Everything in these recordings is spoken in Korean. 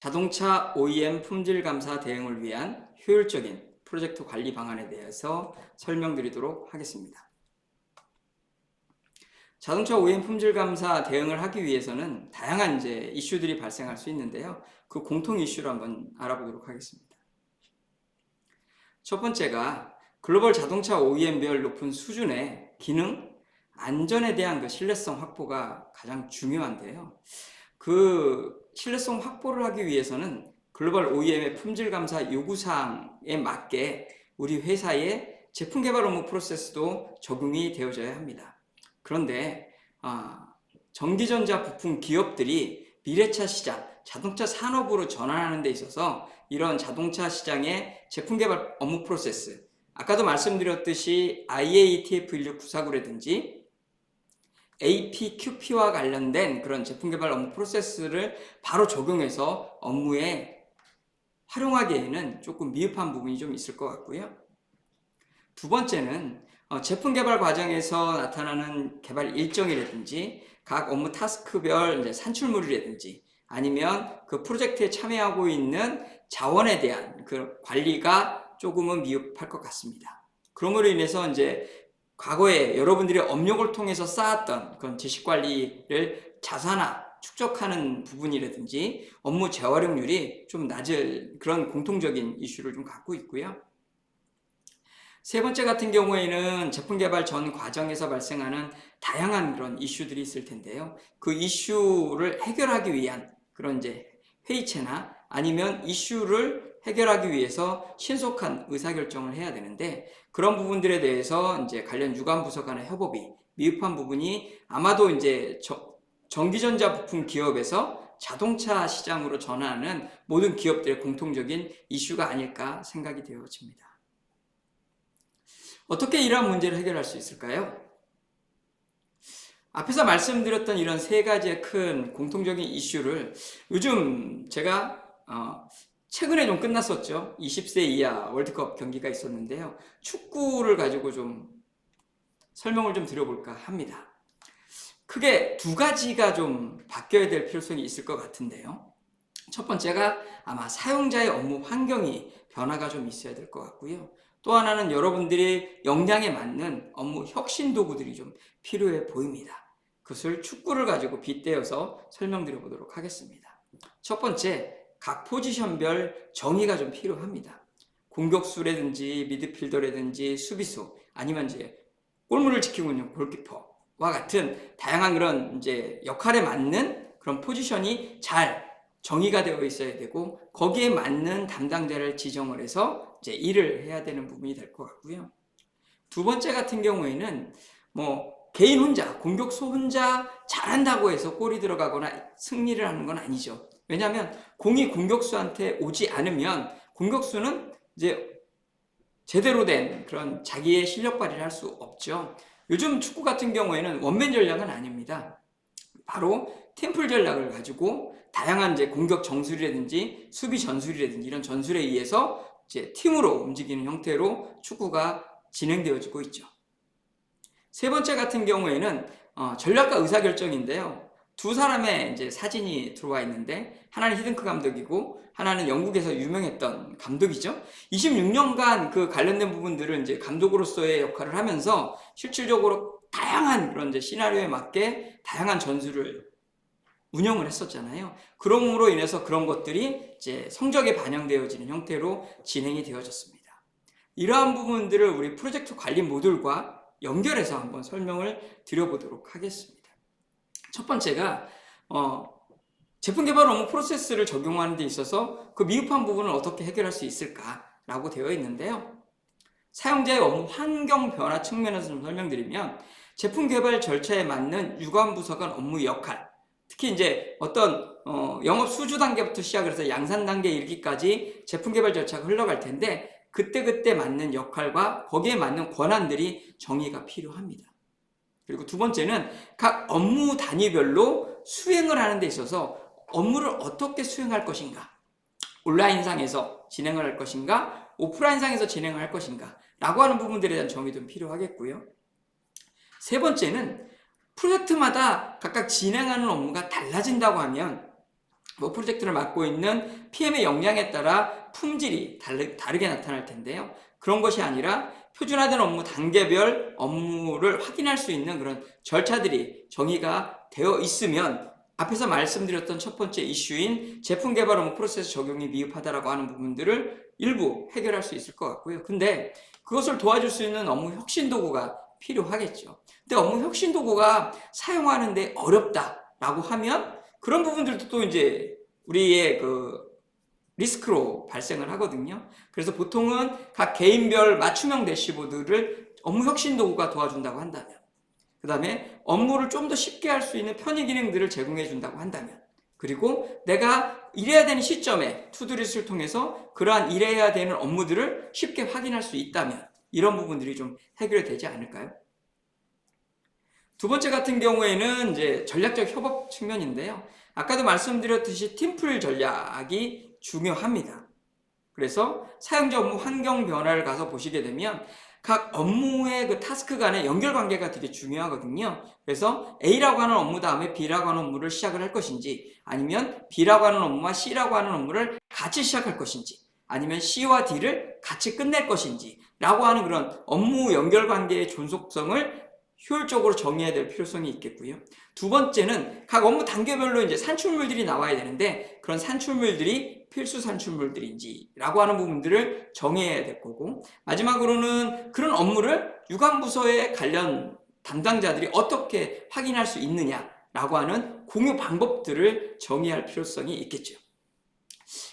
자동차 OEM 품질 감사 대응을 위한 효율적인 프로젝트 관리 방안에 대해서 설명드리도록 하겠습니다. 자동차 OEM 품질 감사 대응을 하기 위해서는 다양한 이제 이슈들이 발생할 수 있는데요. 그 공통 이슈를 한번 알아보도록 하겠습니다. 첫 번째가 글로벌 자동차 OEM별 높은 수준의 기능, 안전에 대한 그 신뢰성 확보가 가장 중요한데요. 그 신뢰성 확보를 하기 위해서는 글로벌 OEM의 품질 감사 요구 사항에 맞게 우리 회사의 제품 개발 업무 프로세스도 적용이 되어져야 합니다. 그런데 아, 전기전자 부품 기업들이 미래차 시장, 자동차 산업으로 전환하는 데 있어서 이런 자동차 시장의 제품 개발 업무 프로세스, 아까도 말씀드렸듯이 IATF16949라든지 APQP와 관련된 그런 제품 개발 업무 프로세스를 바로 적용해서 업무에 활용하기에는 조금 미흡한 부분이 좀 있을 것 같고요. 두 번째는 어, 제품 개발 과정에서 나타나는 개발 일정이라든지 각 업무 타스크별 산출물이라든지 아니면 그 프로젝트에 참여하고 있는 자원에 대한 그 관리가 조금은 미흡할 것 같습니다. 그러므로 인해서 이제 과거에 여러분들이 업력을 통해서 쌓았던 그런 지식 관리를 자산화 축적하는 부분이라든지 업무 재활용률이 좀 낮을 그런 공통적인 이슈를 좀 갖고 있고요. 세 번째 같은 경우에는 제품 개발 전 과정에서 발생하는 다양한 그런 이슈들이 있을 텐데요. 그 이슈를 해결하기 위한 그런 이제 회의체나 아니면 이슈를 해결하기 위해서 신속한 의사결정을 해야 되는데 그런 부분들에 대해서 이제 관련 유관 부서 간의 협업이 미흡한 부분이 아마도 이제 저, 전기전자 부품 기업에서 자동차 시장으로 전환하는 모든 기업들의 공통적인 이슈가 아닐까 생각이 되어집니다. 어떻게 이러한 문제를 해결할 수 있을까요? 앞에서 말씀드렸던 이런 세 가지의 큰 공통적인 이슈를 요즘 제가 어, 최근에 좀 끝났었죠. 20세 이하 월드컵 경기가 있었는데요. 축구를 가지고 좀 설명을 좀 드려볼까 합니다. 크게 두 가지가 좀 바뀌어야 될 필요성이 있을 것 같은데요. 첫 번째가 아마 사용자의 업무 환경이 변화가 좀 있어야 될 것 같고요. 또 하나는 여러분들이 역량에 맞는 업무 혁신 도구들이 좀 필요해 보입니다. 그것을 축구를 가지고 빗대어서 설명드려 보도록 하겠습니다. 첫 번째, 각 포지션별 정의가 좀 필요합니다. 공격수라든지 미드필더라든지 수비수 아니면 이제 골문을 지키고 있는 골키퍼와 같은 다양한 그런 이제 역할에 맞는 그런 포지션이 잘 정의가 되어 있어야 되고 거기에 맞는 담당자를 지정을 해서 이제 일을 해야 되는 부분이 될 것 같고요. 두 번째 같은 경우에는 뭐 개인 혼자 공격수 혼자 잘한다고 해서 골이 들어가거나 승리를 하는 건 아니죠. 왜냐하면 공이 공격수한테 오지 않으면 공격수는 이제 제대로 된 그런 자기의 실력 발휘를 할 수 없죠. 요즘 축구 같은 경우에는 원맨 전략은 아닙니다. 바로 팀플 전략을 가지고 다양한 이제 공격 정술이라든지 수비 전술이라든지 이런 전술에 의해서 이제 팀으로 움직이는 형태로 축구가 진행되어지고 있죠. 세 번째 같은 경우에는 어, 전략과 의사결정인데요. 두 사람의 이제 사진이 들어와 있는데 하나는 히든크 감독이고 하나는 영국에서 유명했던 감독이죠. 26년간 그 관련된 부분들을 이제 감독으로서의 역할을 하면서 실질적으로 다양한 그런 이제 시나리오에 맞게 다양한 전술을 운영을 했었잖아요. 그럼으로 인해서 그런 것들이 이제 성적에 반영되어지는 형태로 진행이 되어졌습니다. 이러한 부분들을 우리 프로젝트 관리 모듈과 연결해서 한번 설명을 드려보도록 하겠습니다. 첫 번째가 어, 제품 개발 업무 프로세스를 적용하는 데 있어서 그 미흡한 부분을 어떻게 해결할 수 있을까라고 되어 있는데요. 사용자의 업무 환경 변화 측면에서 좀 설명드리면 제품 개발 절차에 맞는 유관 부서 간 업무 역할, 특히 이제 어떤 어, 영업 수주 단계부터 시작을 해서 양산 단계에 이르기까지 제품 개발 절차가 흘러갈 텐데 그때 그때 맞는 역할과 거기에 맞는 권한들이 정의가 필요합니다. 그리고 두 번째는 각 업무 단위별로 수행을 하는 데 있어서 업무를 어떻게 수행할 것인가? 온라인상에서 진행을 할 것인가? 오프라인상에서 진행을 할 것인가? 라고 하는 부분들에 대한 정의도 필요하겠고요. 세 번째는 프로젝트마다 각각 진행하는 업무가 달라진다고 하면 뭐 프로젝트를 맡고 있는 PM의 역량에 따라 품질이 다르, 다르게 나타날 텐데요. 그런 것이 아니라 표준화된 업무 단계별 업무를 확인할 수 있는 그런 절차들이 정의가 되어 있으면 앞에서 말씀드렸던 첫 번째 이슈인 제품 개발 업무 프로세스 적용이 미흡하다라고 하는 부분들을 일부 해결할 수 있을 것 같고요. 근데 그것을 도와줄 수 있는 업무 혁신 도구가 필요하겠죠. 근데 업무 혁신 도구가 사용하는데 어렵다라고 하면 그런 부분들도 또 이제 우리의 그 리스크로 발생을 하거든요. 그래서 보통은 각 개인별 맞춤형 대시보드를 업무 혁신 도구가 도와준다고 한다면, 그 다음에 업무를 좀 더 쉽게 할 수 있는 편의 기능들을 제공해 준다고 한다면, 그리고 내가 일해야 되는 시점에 투두리스를 통해서 그러한 일해야 되는 업무들을 쉽게 확인할 수 있다면, 이런 부분들이 좀 해결이 되지 않을까요? 두 번째 같은 경우에는 이제 전략적 협업 측면인데요. 아까도 말씀드렸듯이 팀플 전략이 중요합니다. 그래서 사용자 업무 환경 변화를 가서 보시게 되면 각 업무의 그 타스크 간의 연결 관계가 되게 중요하거든요. 그래서 A라고 하는 업무 다음에 B라고 하는 업무를 시작을 할 것인지 아니면 B라고 하는 업무와 C라고 하는 업무를 같이 시작할 것인지 아니면 C와 D를 같이 끝낼 것인지 라고 하는 그런 업무 연결 관계의 존속성을 효율적으로 정의해야 될 필요성이 있겠고요. 두 번째는 각 업무 단계별로 이제 산출물들이 나와야 되는데 그런 산출물들이 필수 산출물들인지라고 하는 부분들을 정해야 될 거고 마지막으로는 그런 업무를 유관부서의 관련 담당자들이 어떻게 확인할 수 있느냐라고 하는 공유 방법들을 정의할 필요성이 있겠죠.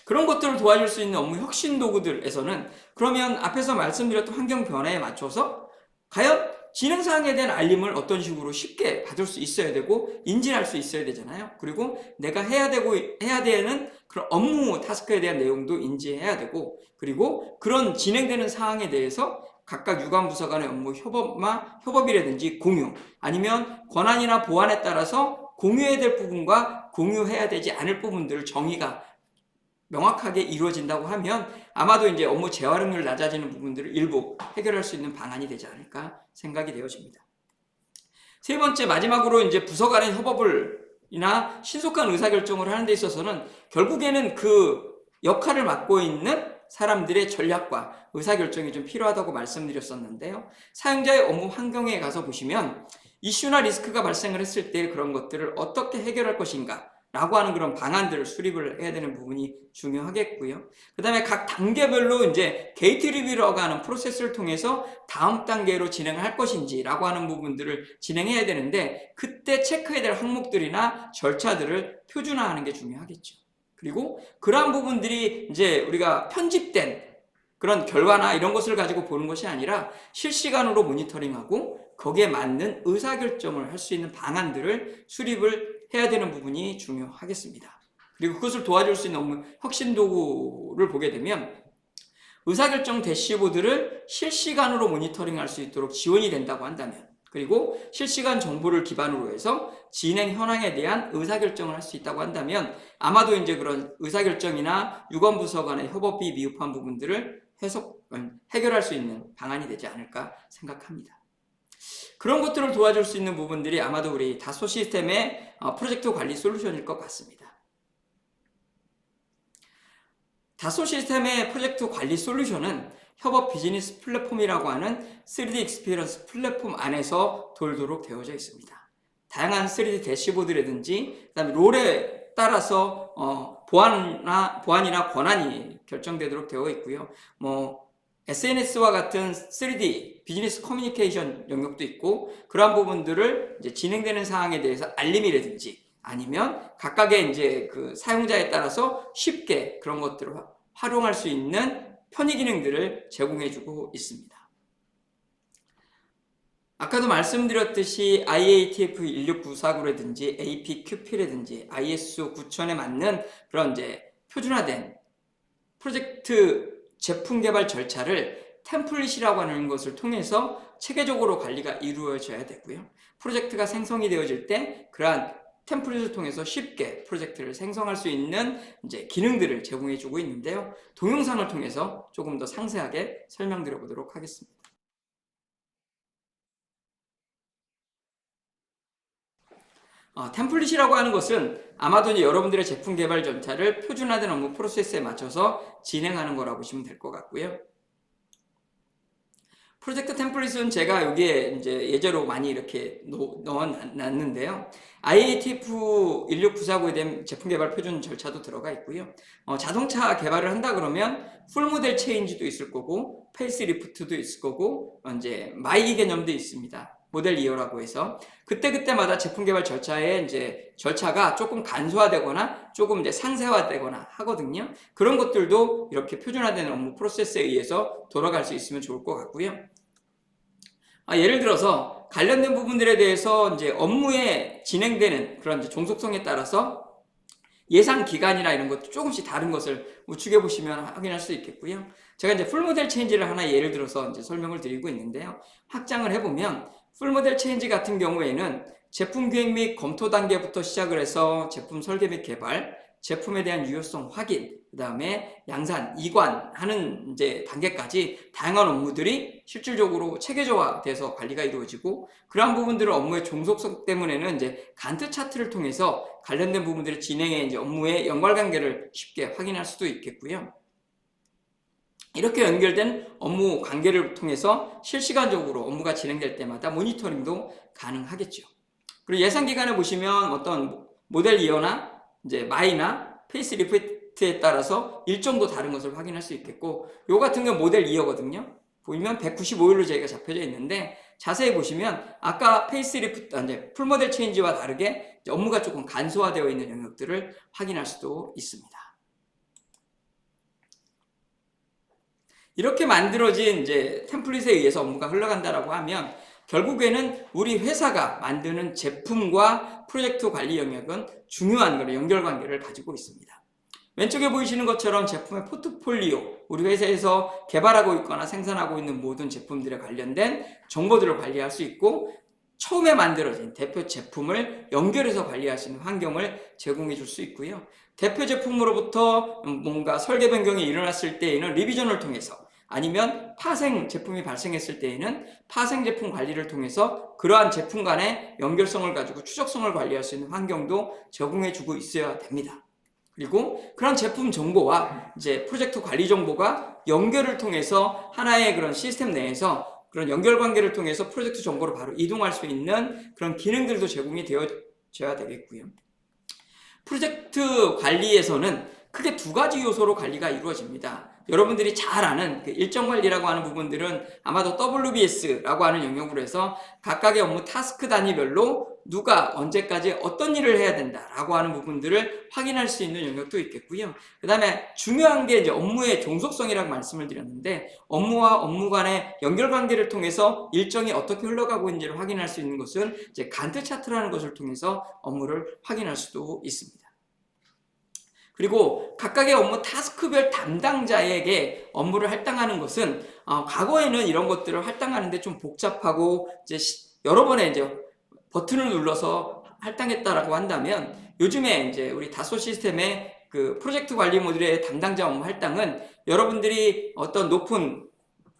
그런 것들을 도와줄 수 있는 업무 혁신 도구들에서는 그러면 앞에서 말씀드렸던 환경 변화에 맞춰서 과연 진행사항에 대한 알림을 어떤 식으로 쉽게 받을 수 있어야 되고 인지할 수 있어야 되잖아요. 그리고 내가 해야 되고 해야 되는 그런 업무 타스크에 대한 내용도 인지해야 되고 그리고 그런 진행되는 사항에 대해서 각각 유관 부서 간의 업무 협업마 협업이라든지 공유 아니면 권한이나 보안에 따라서 공유해야 될 부분과 공유해야 되지 않을 부분들을 정의가 명확하게 이루어진다고 하면 아마도 이제 업무 재활용률 낮아지는 부분들을 일부 해결할 수 있는 방안이 되지 않을까 생각이 되어집니다. 세 번째 마지막으로 이제 부서 간의 협업을 이나 신속한 의사결정을 하는 데 있어서는 결국에는 그 역할을 맡고 있는 사람들의 전략과 의사결정이 좀 필요하다고 말씀드렸었는데요. 사용자의 업무 환경에 가서 보시면 이슈나 리스크가 발생을 했을 때 그런 것들을 어떻게 해결할 것인가 라고 하는 그런 방안들을 수립을 해야 되는 부분이 중요하겠고요. 그 다음에 각 단계별로 이제 게이트 리뷰라고 하는 프로세스를 통해서 다음 단계로 진행을 할 것인지 라고 하는 부분들을 진행해야 되는데 그때 체크해야 될 항목들이나 절차들을 표준화하는 게 중요하겠죠. 그리고 그러한 부분들이 이제 우리가 편집된 그런 결과나 이런 것을 가지고 보는 것이 아니라 실시간으로 모니터링하고 거기에 맞는 의사결정을 할 수 있는 방안들을 수립을 해야 되는 부분이 중요하겠습니다. 그리고 그것을 도와줄 수 있는 혁신 도구를 보게 되면 의사결정 대시보드를 실시간으로 모니터링할 수 있도록 지원이 된다고 한다면 그리고 실시간 정보를 기반으로 해서 진행 현황에 대한 의사결정을 할 수 있다고 한다면 아마도 이제 그런 의사결정이나 유관부서 간의 협업이 미흡한 부분들을 해석, 해결할 수 있는 방안이 되지 않을까 생각합니다. 그런 것들을 도와줄 수 있는 부분들이 아마도 우리 다소 시스템의 어, 프로젝트 관리 솔루션일 것 같습니다. 다소 시스템의 프로젝트 관리 솔루션은 협업 비즈니스 플랫폼이라고 하는 3D 익스피리언스 플랫폼 안에서 돌도록 되어져 있습니다. 다양한 3D 대시보드라든지 그다음에 롤에 따라서 어, 보안이나 보안이나 권한이 결정되도록 되어 있고요. 뭐 SNS와 같은 3D 비즈니스 커뮤니케이션 영역도 있고 그러한 부분들을 이제 진행되는 사항에 대해서 알림이라든지 아니면 각각의 이제 그 사용자에 따라서 쉽게 그런 것들을 활용할 수 있는 편의 기능들을 제공해주고 있습니다. 아까도 말씀드렸듯이 IATF 16949라든지 APQP라든지 ISO 9000에 맞는 그런 이제 표준화된 프로젝트 제품 개발 절차를 템플릿이라고 하는 것을 통해서 체계적으로 관리가 이루어져야 되고요. 프로젝트가 생성이 되어질 때 그러한 템플릿을 통해서 쉽게 프로젝트를 생성할 수 있는 이제 기능들을 제공해 주고 있는데요. 동영상을 통해서 조금 더 상세하게 설명드려 보도록 하겠습니다. 어, 템플릿이라고 하는 것은 아마도 이제 여러분들의 제품 개발 절차를 표준화된 업무 프로세스에 맞춰서 진행하는 거라고 보시면 될 것 같고요. 프로젝트 템플릿은 제가 여기에 이제 예제로 많이 이렇게 넣어 놨는데요. IATF 16949에 대한 제품 개발 표준 절차도 들어가 있고요. 어, 자동차 개발을 한다 그러면 풀 모델 체인지도 있을 거고, 페이스 리프트도 있을 거고, 어, 이제 마이 개념도 있습니다. 모델 이어라고 해서 그때그때마다 제품 개발 절차의 이제 절차가 조금 간소화되거나 조금 이제 상세화되거나 하거든요. 그런 것들도 이렇게 표준화된 업무 프로세스에 의해서 돌아갈 수 있으면 좋을 것 같고요. 아, 예를 들어서 관련된 부분들에 대해서 이제 업무에 진행되는 그런 종속성에 따라서 예상 기간이나 이런 것도 조금씩 다른 것을 우측에 보시면 확인할 수 있겠고요. 제가 이제 풀모델 체인지를 하나 예를 들어서 이제 설명을 드리고 있는데요. 확장을 해보면 풀모델 체인지 같은 경우에는 제품 기획 및 검토 단계부터 시작을 해서 제품 설계 및 개발, 제품에 대한 유효성 확인, 그 다음에 양산, 이관하는 이제 단계까지 다양한 업무들이 실질적으로 체계적화돼서 관리가 이루어지고 그러한 부분들을 업무의 종속성 때문에는 이제 간트 차트를 통해서 관련된 부분들의 진행의 이제 업무의 연관관계를 쉽게 확인할 수도 있겠고요. 이렇게 연결된 업무 관계를 통해서 실시간적으로 업무가 진행될 때마다 모니터링도 가능하겠죠. 그리고 예상 기간에 보시면 어떤 모델 이어나 이제 마이나 페이스 리프트에 따라서 일정도 다른 것을 확인할 수 있겠고 요 같은 경우 모델 이어거든요. 보면 195일로 저희가 잡혀져 있는데 자세히 보시면 아까 페이스 리프트 이제 풀 모델 체인지와 다르게 업무가 조금 간소화되어 있는 영역들을 확인할 수도 있습니다. 이렇게 만들어진 이제 템플릿에 의해서 업무가 흘러간다라고 하면 결국에는 우리 회사가 만드는 제품과 프로젝트 관리 영역은 중요한 그런 연결 관계를 가지고 있습니다. 왼쪽에 보이시는 것처럼 제품의 포트폴리오, 우리 회사에서 개발하고 있거나 생산하고 있는 모든 제품들에 관련된 정보들을 관리할 수 있고 처음에 만들어진 대표 제품을 연결해서 관리할 수 있는 환경을 제공해 줄 수 있고요. 대표 제품으로부터 뭔가 설계 변경이 일어났을 때에는 리비전을 통해서 아니면 파생 제품이 발생했을 때에는 파생 제품 관리를 통해서 그러한 제품 간의 연결성을 가지고 추적성을 관리할 수 있는 환경도 제공해 주고 있어야 됩니다. 그리고 그런 제품 정보와 이제 프로젝트 관리 정보가 연결을 통해서 하나의 그런 시스템 내에서 그런 연결 관계를 통해서 프로젝트 정보로 바로 이동할 수 있는 그런 기능들도 제공이 되어져야 되겠고요. 프로젝트 관리에서는 크게 두 가지 요소로 관리가 이루어집니다. 여러분들이 잘 아는 그 일정 관리라고 하는 부분들은 아마도 WBS라고 하는 영역으로 해서 각각의 업무 타스크 단위별로 누가 언제까지 어떤 일을 해야 된다라고 하는 부분들을 확인할 수 있는 영역도 있겠고요. 그 다음에 중요한 게 이제 업무의 종속성이라고 말씀을 드렸는데 업무와 업무 간의 연결 관계를 통해서 일정이 어떻게 흘러가고 있는지를 확인할 수 있는 것은 이제 간트 차트라는 것을 통해서 업무를 확인할 수도 있습니다. 그리고 각각의 업무 타스크별 담당자에게 업무를 할당하는 것은 어, 과거에는 이런 것들을 할당하는데 좀 복잡하고 이제 시, 여러 번의 이제 버튼을 눌러서 할당했다라고 한다면 요즘에 이제 우리 다소 시스템의 그 프로젝트 관리 모듈의 담당자 업무 할당은 여러분들이 어떤 높은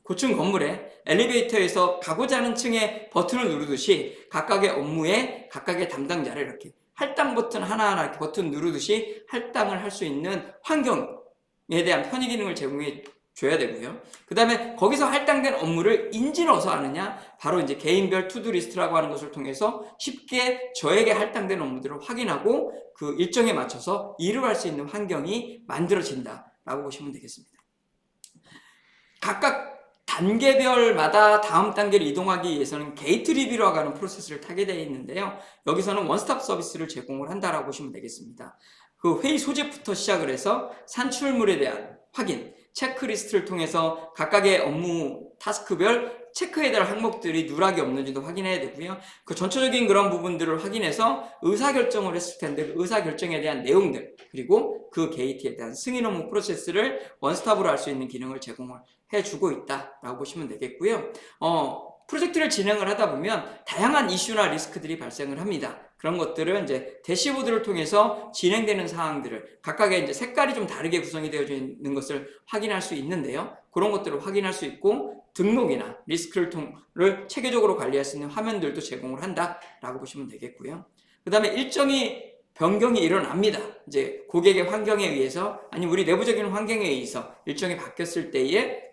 고층 건물에 엘리베이터에서 가고자 하는 층에 버튼을 누르듯이 각각의 업무에 각각의 담당자를 이렇게 할당 버튼 하나하나 버튼 누르듯이 할당을 할 수 있는 환경에 대한 편의 기능을 제공해 줘야 되고요. 그 다음에 거기서 할당된 업무를 인지 넣어서 하느냐? 바로 이제 개인별 투두 리스트라고 하는 것을 통해서 쉽게 저에게 할당된 업무들을 확인하고 그 일정에 맞춰서 일을 할 수 있는 환경이 만들어진다라고 보시면 되겠습니다. 각각 단계별마다 다음 단계를 이동하기 위해서는 게이트 리뷰라고 하는 프로세스를 타게 되어 있는데요. 여기서는 원스톱 서비스를 제공을 한다라고 보시면 되겠습니다. 그 회의 소집부터 시작을 해서 산출물에 대한 확인, 체크리스트를 통해서 각각의 업무 타스크별 체크해야 될 항목들이 누락이 없는지도 확인해야 되고요. 그 전체적인 그런 부분들을 확인해서 의사결정을 했을 텐데 그 의사결정에 대한 내용들 그리고 그 게이트에 대한 승인 업무 프로세스를 원스톱으로 할 수 있는 기능을 제공을 해주고 있다라고 보시면 되겠고요. 어, 프로젝트를 진행을 하다 보면 다양한 이슈나 리스크들이 발생을 합니다. 그런 것들은 이제 대시보드를 통해서 진행되는 사항들을 각각의 이제 색깔이 좀 다르게 구성이 되어져 있는 것을 확인할 수 있는데요. 그런 것들을 확인할 수 있고 등록이나 리스크를 통을 체계적으로 관리할 수 있는 화면들도 제공을 한다라고 보시면 되겠고요. 그 다음에 일정이 변경이 일어납니다. 이제 고객의 환경에 의해서 아니 우리 내부적인 환경에 의해서 일정이 바뀌었을 때에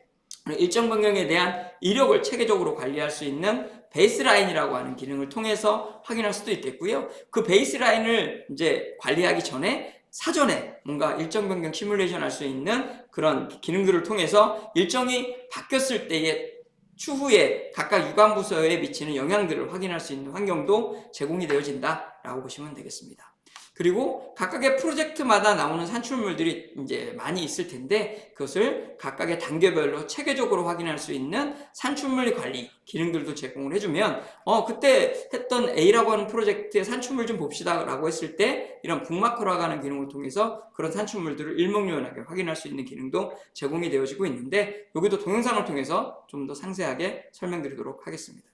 일정 변경에 대한 이력을 체계적으로 관리할 수 있는 베이스라인이라고 하는 기능을 통해서 확인할 수도 있겠고요. 그 베이스라인을 이제 관리하기 전에 사전에 뭔가 일정 변경 시뮬레이션 할 수 있는 그런 기능들을 통해서 일정이 바뀌었을 때의 추후에 각각 유관 부서에 미치는 영향들을 확인할 수 있는 환경도 제공이 되어진다라고 보시면 되겠습니다. 그리고 각각의 프로젝트마다 나오는 산출물들이 이제 많이 있을 텐데 그것을 각각의 단계별로 체계적으로 확인할 수 있는 산출물 관리 기능들도 제공을 해주면 어 그때 했던 A라고 하는 프로젝트의 산출물 좀 봅시다라고 했을 때 이런 북마크라고 하는 기능을 통해서 그런 산출물들을 일목요연하게 확인할 수 있는 기능도 제공이 되어지고 있는데 여기도 동영상을 통해서 좀 더 상세하게 설명드리도록 하겠습니다.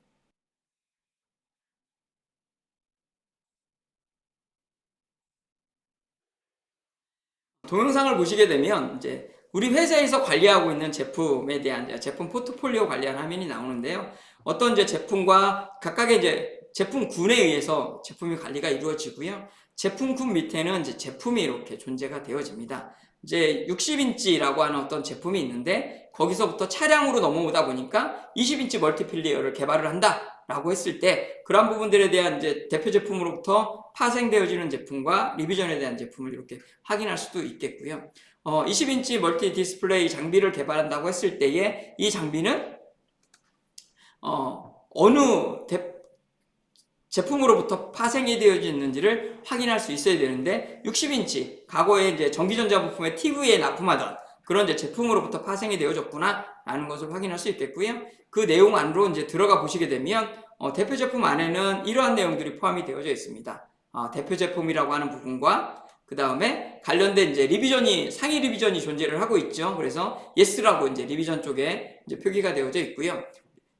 동영상을 보시게 되면 이제 우리 회사에서 관리하고 있는 제품에 대한 제품 포트폴리오 관리하는 화면이 나오는데요. 어떤 이제 제품과 각각의 이제 제품군에 의해서 제품이 관리가 이루어지고요. 제품군 밑에는 이제 제품이 이렇게 존재가 되어집니다. 이제 60인치라고 하는 어떤 제품이 있는데 거기서부터 차량으로 넘어오다 보니까 20인치 멀티필리어를 개발을 한다라고 했을 때 그런 부분들에 대한 이제 대표 제품으로부터 파생되어지는 제품과 리비전에 대한 제품을 이렇게 확인할 수도 있겠고요. 어, 20인치 멀티 디스플레이 장비를 개발한다고 했을 때에 이 장비는 어, 어느 대, 제품으로부터 파생이 되어지는지를 확인할 수 있어야 되는데 60인치 과거에 이제 전기전자 부품에 TV에 납품하던 그런 이제 제품으로부터 파생이 되어졌구나 라는 것을 확인할 수 있겠고요. 그 내용 안으로 이제 들어가 보시게 되면 어, 대표 제품 안에는 이러한 내용들이 포함이 되어져 있습니다. 어, 대표 제품이라고 하는 부분과 그 다음에 관련된 이제 리비전이 상위 리비전이 존재를 하고 있죠. 그래서 예스라고 이제 리비전 쪽에 이제 표기가 되어져 있고요.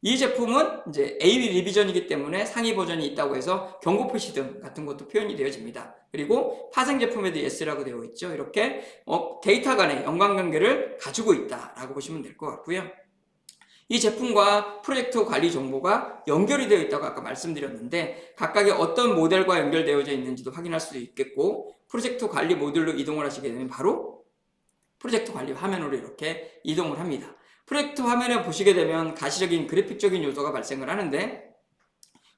이 제품은 이제 A 리비전이기 때문에 상위 버전이 있다고 해서 경고 표시 등 같은 것도 표현이 되어집니다. 그리고 파생 제품에도 예스라고 되어 있죠. 이렇게 어, 데이터 간의 연관관계를 가지고 있다라고 보시면 될 것 같고요. 이 제품과 프로젝트 관리 정보가 연결이 되어 있다고 아까 말씀드렸는데 각각의 어떤 모델과 연결되어져 있는지도 확인할 수 있겠고 프로젝트 관리 모듈로 이동을 하시게 되면 바로 프로젝트 관리 화면으로 이렇게 이동을 합니다. 프로젝트 화면에 보시게 되면 가시적인 그래픽적인 요소가 발생을 하는데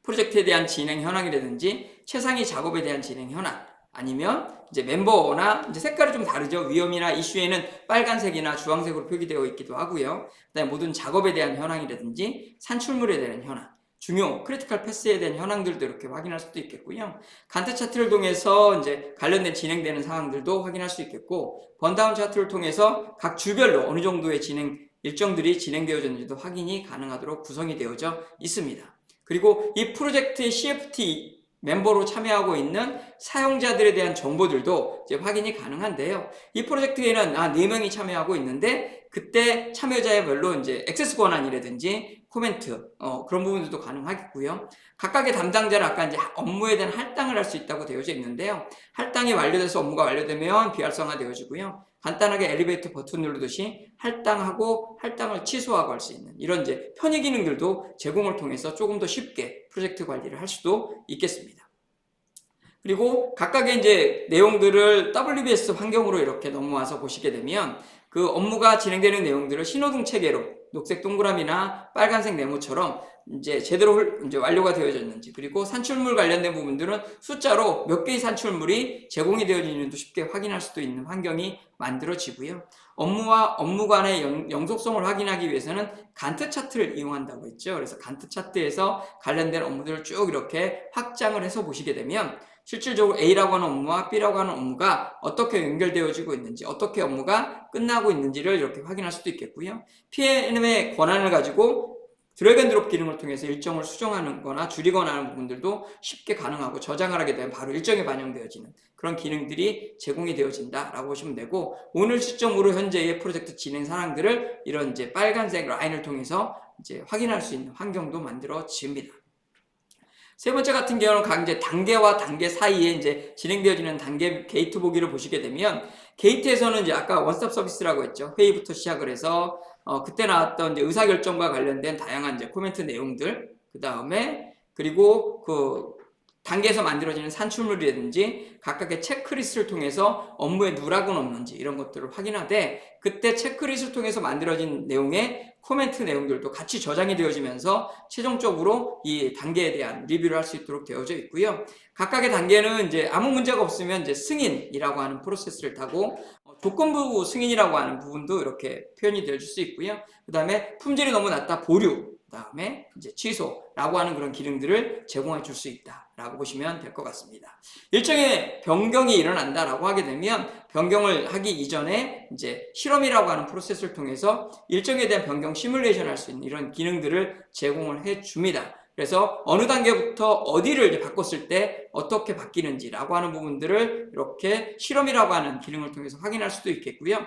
프로젝트에 대한 진행 현황이라든지 최상위 작업에 대한 진행 현황 아니면 이제 멤버나 이제 색깔이 좀 다르죠. 위험이나 이슈에는 빨간색이나 주황색으로 표기되어 있기도 하고요. 그다음에 모든 작업에 대한 현황이라든지 산출물에 대한 현황, 중요 크리티컬 패스에 대한 현황들도 이렇게 확인할 수도 있겠고요. 간트 차트를 통해서 이제 관련된 진행되는 상황들도 확인할 수 있겠고 번다운 차트를 통해서 각 주별로 어느 정도의 진행 일정들이 진행되어졌는지도 확인이 가능하도록 구성이 되어져 있습니다. 그리고 이 프로젝트의 CFT 멤버로 참여하고 있는 사용자들에 대한 정보들도 이제 확인이 가능한데요. 이 프로젝트에는 아, 4명이 참여하고 있는데 그때 참여자별로 이제 액세스 권한이라든지 코멘트 어, 그런 부분들도 가능하겠고요. 각각의 담당자는 아까 이제 업무에 대한 할당을 할 수 있다고 되어져 있는데요. 할당이 완료돼서 업무가 완료되면 비활성화 되어지고요. 간단하게 엘리베이터 버튼 누르듯이 할당하고 할당을 취소하고 할 수 있는 이런 이제 편의 기능들도 제공을 통해서 조금 더 쉽게 프로젝트 관리를 할 수도 있겠습니다. 그리고 각각의 이제 내용들을 WBS 환경으로 이렇게 넘어와서 보시게 되면 그 업무가 진행되는 내용들을 신호등 체계로 녹색 동그라미나 빨간색 네모처럼 이제 제대로 이제 완료가 되어졌는지 그리고 산출물 관련된 부분들은 숫자로 몇 개의 산출물이 제공이 되어지는지도 쉽게 확인할 수도 있는 환경이 만들어지고요. 업무와 업무 간의 영, 속성을 확인하기 위해서는 간트 차트를 이용한다고 했죠. 그래서 간트 차트에서 관련된 업무들을 쭉 이렇게 확장을 해서 보시게 되면 실질적으로 A라고 하는 업무와 B라고 하는 업무가 어떻게 연결되어지고 있는지, 어떻게 업무가 끝나고 있는지를 이렇게 확인할 수도 있겠고요. PM의 권한을 가지고 드래그 드롭 기능을 통해서 일정을 수정하는 거나 줄이거나 하는 부분들도 쉽게 가능하고 저장을 하게 되면 바로 일정에 반영되어지는 그런 기능들이 제공이 되어진다라고 보시면 되고 오늘 시점으로 현재의 프로젝트 진행 사항들을 이런 이제 빨간색 라인을 통해서 이제 확인할 수 있는 환경도 만들어집니다. 세 번째 같은 경우는 각 이제 단계와 단계 사이에 이제 진행되어지는 단계 게이트 보기를 보시게 되면 게이트에서는 이제 아까 원스톱 서비스라고 했죠. 회의부터 시작을 해서 어, 그때 나왔던 이제 의사결정과 관련된 다양한 이제 코멘트 내용들 그 다음에 그리고 그 단계에서 만들어지는 산출물이라든지 각각의 체크리스트를 통해서 업무에 누락은 없는지 이런 것들을 확인하되 그때 체크리스트를 통해서 만들어진 내용의 코멘트 내용들도 같이 저장이 되어지면서 최종적으로 이 단계에 대한 리뷰를 할 수 있도록 되어져 있고요. 각각의 단계는 이제 아무 문제가 없으면 이제 승인이라고 하는 프로세스를 타고 어, 조건부 승인이라고 하는 부분도 이렇게 표현이 되어질 수 있고요. 그 다음에 품질이 너무 낮다 보류, 그 다음에 이제 취소라고 하는 그런 기능들을 제공해 줄 수 있다라고 보시면 될 것 같습니다. 일정의 변경이 일어난다라고 하게 되면 변경을 하기 이전에 이제 실험이라고 하는 프로세스를 통해서 일정에 대한 변경 시뮬레이션 할 수 있는 이런 기능들을 제공을 해 줍니다. 그래서 어느 단계부터 어디를 바꿨을 때 어떻게 바뀌는지라고 하는 부분들을 이렇게 실험이라고 하는 기능을 통해서 확인할 수도 있겠고요.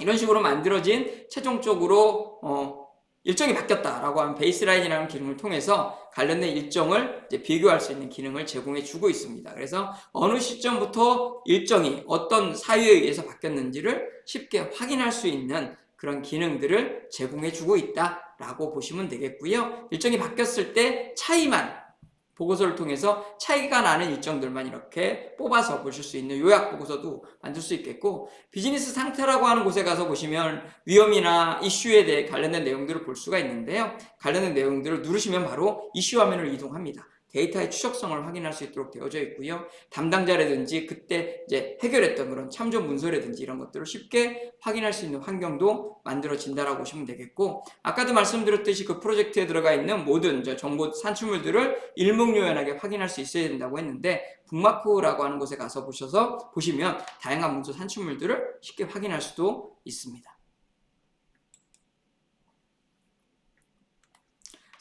이런 식으로 만들어진 최종적으로 어, 일정이 바뀌었다라고 하는 베이스라인이라는 기능을 통해서 관련된 일정을 비교할 수 있는 기능을 제공해 주고 있습니다. 그래서 어느 시점부터 일정이 어떤 사유에 의해서 바뀌었는지를 쉽게 확인할 수 있는 그런 기능들을 제공해 주고 있다라고 보시면 되겠고요. 일정이 바뀌었을 때 차이만 보고서를 통해서 차이가 나는 일정들만 이렇게 뽑아서 보실 수 있는 요약 보고서도 만들 수 있겠고 비즈니스 상태라고 하는 곳에 가서 보시면 위험이나 이슈에 대해 관련된 내용들을 볼 수가 있는데요. 관련된 내용들을 누르시면 바로 이슈 화면을 이동합니다. 데이터의 추적성을 확인할 수 있도록 되어져 있고요. 담당자라든지 그때 이제 해결했던 그런 참조 문서라든지 이런 것들을 쉽게 확인할 수 있는 환경도 만들어진다라고 보시면 되겠고 아까도 말씀드렸듯이 그 프로젝트에 들어가 있는 모든 정보 산출물들을 일목요연하게 확인할 수 있어야 된다고 했는데 북마크라고 하는 곳에 가서 보셔서 보시면 다양한 문서 산출물들을 쉽게 확인할 수도 있습니다.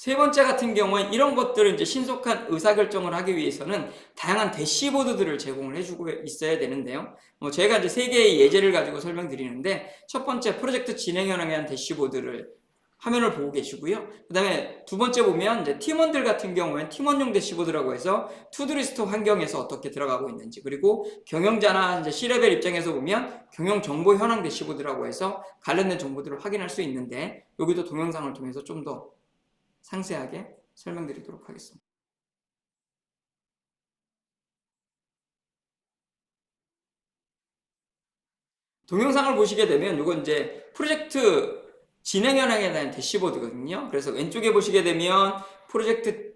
세 번째 같은 경우에 이런 것들을 이제 신속한 의사결정을 하기 위해서는 다양한 대시보드들을 제공을 해주고 있어야 되는데요. 뭐 제가 이제 세 개의 예제를 가지고 설명드리는데 첫 번째 프로젝트 진행 현황에 대한 대시보드를 화면을 보고 계시고요. 그 다음에 두 번째 보면 이제 팀원들 같은 경우에는 팀원용 대시보드라고 해서 투두리스트 환경에서 어떻게 들어가고 있는지 그리고 경영자나 이제 C레벨 입장에서 보면 경영 정보 현황 대시보드라고 해서 관련된 정보들을 확인할 수 있는데 여기도 동영상을 통해서 좀더 상세하게 설명드리도록 하겠습니다. 동영상을 보시게 되면 이건 이제 프로젝트 진행 현황에 대한 대시보드거든요. 그래서 왼쪽에 보시게 되면 프로젝트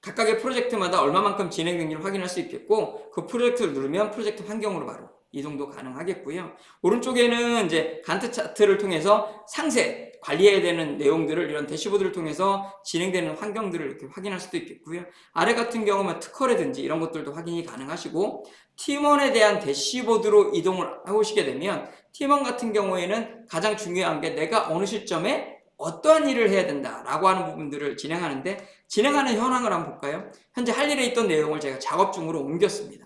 각각의 프로젝트마다 얼마만큼 진행된지를 확인할 수 있겠고 그 프로젝트를 누르면 프로젝트 환경으로 바로 이동도 가능하겠고요. 오른쪽에는 이제 간트 차트를 통해서 상세 관리해야 되는 내용들을 이런 대시보드를 통해서 진행되는 환경들을 이렇게 확인할 수도 있겠고요. 아래 같은 경우는 특허라든지 이런 것들도 확인이 가능하시고 팀원에 대한 대시보드로 이동을 해보시게 되면 팀원 같은 경우에는 가장 중요한 게 내가 어느 시점에 어떠한 일을 해야 된다라고 하는 부분들을 진행하는데 진행하는 현황을 한번 볼까요? 현재 할 일에 있던 내용을 제가 작업 중으로 옮겼습니다.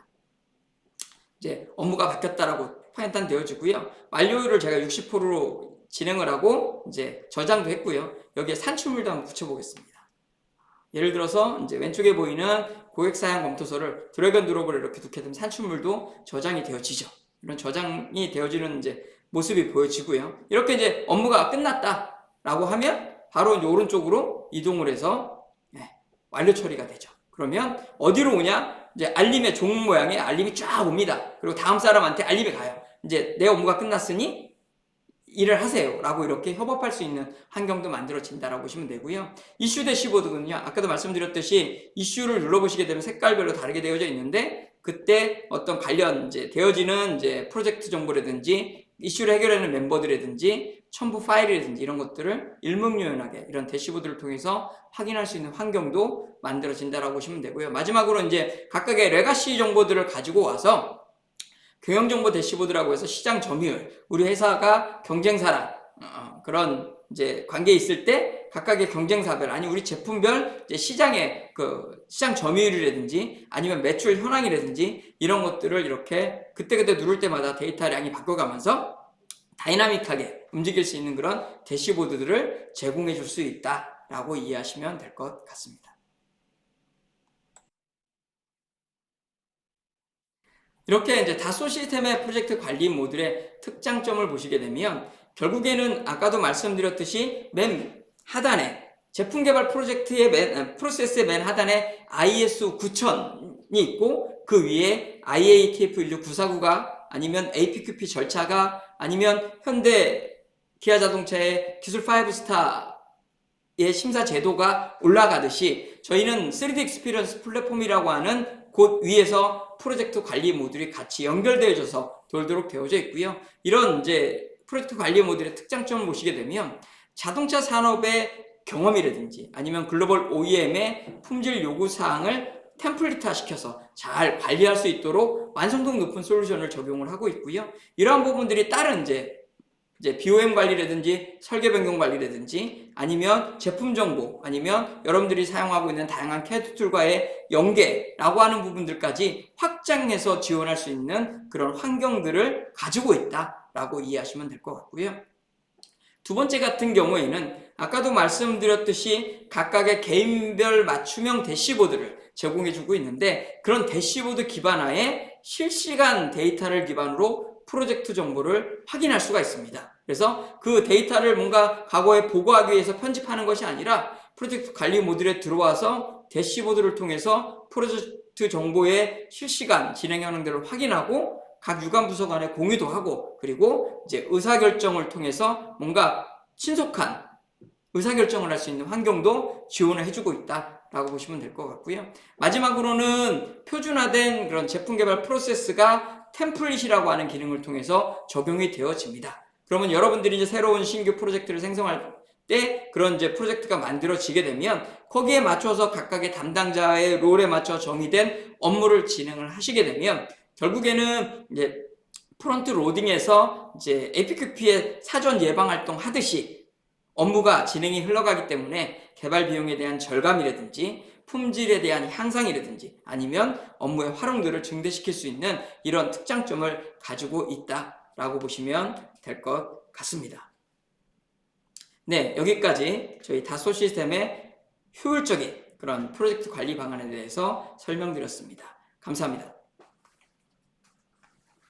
이제 업무가 바뀌었다라고 판단되어지고요. 완료율을 제가 60%로 진행을 하고 이제 저장도 했고요. 여기에 산출물도 한번 붙여보겠습니다. 예를 들어서 이제 왼쪽에 보이는 고객 사양 검토서를 드래곤 드롭을 이렇게 두게 되면 산출물도 저장이 되어지죠. 이런 저장이 되어지는 이제 모습이 보여지고요. 이렇게 이제 업무가 끝났다라고 하면 바로 오른쪽으로 이동을 해서 네, 완료 처리가 되죠. 그러면 어디로 오냐? 이제 알림의 종 모양의 알림이 쫙 옵니다. 그리고 다음 사람한테 알림이 가요. 이제 내 업무가 끝났으니 일을 하세요. 라고 이렇게 협업할 수 있는 환경도 만들어진다라고 보시면 되고요. 이슈 대시보드는요. 아까도 말씀드렸듯이 이슈를 눌러보시게 되면 색깔별로 다르게 되어져 있는데 그때 어떤 관련 이제 되어지는 이제 프로젝트 정보라든지 이슈를 해결하는 멤버들이라든지 첨부 파일이라든지 이런 것들을 일목요연하게 이런 대시보드를 통해서 확인할 수 있는 환경도 만들어진다라고 보시면 되고요. 마지막으로 이제 각각의 레가시 정보들을 가지고 와서 경영정보 대시보드라고 해서 시장 점유율, 우리 회사가 경쟁사랑 어, 그런 이제 관계에 있을 때 각각의 경쟁사별 아니 우리 제품별 시장의 그 시장 점유율이라든지 아니면 매출 현황이라든지 이런 것들을 이렇게 그때그때 누를 때마다 데이터량이 바꿔가면서 다이나믹하게 움직일 수 있는 그런 대시보드들을 제공해 줄 수 있다라고 이해하시면 될 것 같습니다. 이렇게 이제 다소 시스템의 프로젝트 관리 모듈의 특장점을 보시게 되면 결국에는 아까도 말씀드렸듯이 맨 하단에 제품 개발 프로젝트의 맨, 아, 프로세스의 맨 하단에 ISO 9000이 있고 그 위에 IATF 16949가 아니면 APQP 절차가 아니면 현대 기아 자동차의 기술 5스타의 심사 제도가 올라가듯이 저희는 3D 익스피리언스 플랫폼이라고 하는 곳 위에서 프로젝트 관리 모듈이 같이 연결되어져서 돌도록 되어져 있고요. 이런 이제 프로젝트 관리 모듈의 특장점을 보시게 되면 자동차 산업의 경험이라든지 아니면 글로벌 OEM의 품질 요구 사항을 템플릿화 시켜서 잘 관리할 수 있도록 완성도 높은 솔루션을 적용을 하고 있고요. 이러한 부분들이 다른 이제 이제 BOM 관리라든지 설계 변경 관리라든지 아니면 제품 정보 아니면 여러분들이 사용하고 있는 다양한 CAD 툴과의 연계라고 하는 부분들까지 확장해서 지원할 수 있는 그런 환경들을 가지고 있다라고 이해하시면 될 것 같고요. 두 번째 같은 경우에는 아까도 말씀드렸듯이 각각의 개인별 맞춤형 대시보드를 제공해 주고 있는데 그런 대시보드 기반하에 실시간 데이터를 기반으로 프로젝트 정보를 확인할 수가 있습니다. 그래서 그 데이터를 뭔가 과거에 보고하기 위해서 편집하는 것이 아니라 프로젝트 관리 모듈에 들어와서 대시보드를 통해서 프로젝트 정보의 실시간 진행 현황들을 확인하고 각 유관 부서 간에 공유도 하고 그리고 이제 의사결정을 통해서 뭔가 신속한 의사결정을 할 수 있는 환경도 지원을 해주고 있다라고 보시면 될 것 같고요. 마지막으로는 표준화된 그런 제품 개발 프로세스가 템플릿이라고 하는 기능을 통해서 적용이 되어집니다. 그러면 여러분들이 이제 새로운 신규 프로젝트를 생성할 때 그런 이제 프로젝트가 만들어지게 되면 거기에 맞춰서 각각의 담당자의 롤에 맞춰 정의된 업무를 진행을 하시게 되면 결국에는 이제 프론트 로딩에서 이제 APQP의 사전 예방 활동 하듯이 업무가 진행이 흘러가기 때문에 개발 비용에 대한 절감이라든지 품질에 대한 향상이라든지 아니면 업무의 활용도를 증대시킬 수 있는 이런 특장점을 가지고 있다라고 보시면 될 것 같습니다. 네, 여기까지 저희 다소 시스템의 효율적인 그런 프로젝트 관리 방안에 대해서 설명드렸습니다. 감사합니다.